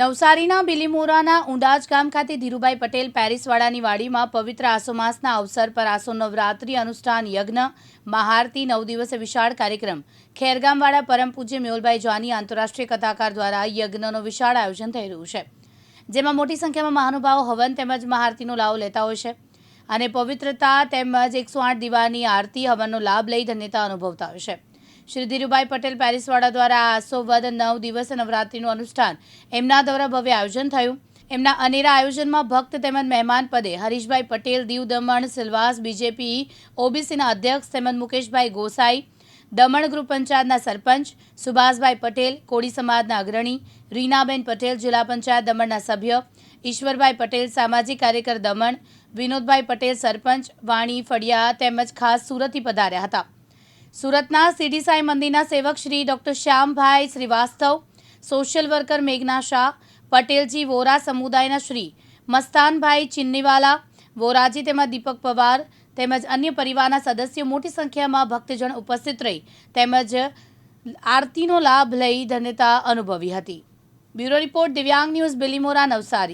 નવસારીના બિલીમોરાના ઉંડાજ ગામ ખાતે ધીરુભાઈ પટેલ પેરિસવાડાની વાડીમાં પવિત્ર આસોમાસના અવસર પર આસો નવરાત્રિ અનુષ્ઠાન યજ્ઞ, મહાઆરતી, નવ દિવસે વિશાળ કાર્યક્રમ. ખેરગામવાળા પરમ પૂજ્ય મેહુલભાઈ જાની આંતરરાષ્ટ્રીય કથાકાર દ્વારા યજ્ઞનો વિશાળ આયોજન થઈ રહ્યું છે. જેમાં મોટી સંખ્યામાં મહાનુભાવો હવન તેમજ મહાઆરતીનો લાભ લેતા હોય છે અને પવિત્રતા તેમજ એકસો આઠ દીવાની આરતી હવનનો લાભ લઈ ધન્યતા અનુભવતા હોય છે. શ્રી ધીરુભાઈ પટેલ પેરિસવાડા દ્વારા આસો વદ નવ દિવસ નવરાત્રિનું અનુષ્ઠાન એમના દ્વારા ભવ્ય આયોજન થયું. એમના અનેરા આયોજનમાં ભક્ત તેમજ મહેમાન પદે હરીશભાઈ પટેલ, દીવ દમણ, સિલવાસ, બીજેપી, ઓબીસીના અધ્યક્ષ તેમજ મુકેશભાઈ ગોસાઈ, દમણ ગ્રુપ પંચાયતના સરપંચ સુભાષભાઈ પટેલ, કોળી સમાજના અગ્રણી રીનાબેન પટેલ, જિલ્લા પંચાયત દમણના સભ્ય ઈશ્વરભાઈ પટેલ, સામાજિક કાર્યકર દમણ, વિનોદભાઈ પટેલ, સરપંચ, વાણી, ફળિયા તેમજ ખાસ સુરતથી પધાર્યા હતા. સુરતના સીડી સાંઈ મંદિરના સેવક Shri doctor Shyambhai Shrivastav, social worker મેઘના Shah, પટેલજી Vora સમુદાયના શ્રી મસ્તાનભાઈ ચિન્નીવાલા, વોરાજી તેમજ દીપક પવાર તેમજ અન્ય પરિવારના સદસ્યો મોટી સંખ્યામાં ભક્તજન ઉપસ્થિત રહી તેમજ આરતીનો લાભ લઈ ધન્યતા અનુભવી હતી. Bureau report Divyang news Bilimora Navsari.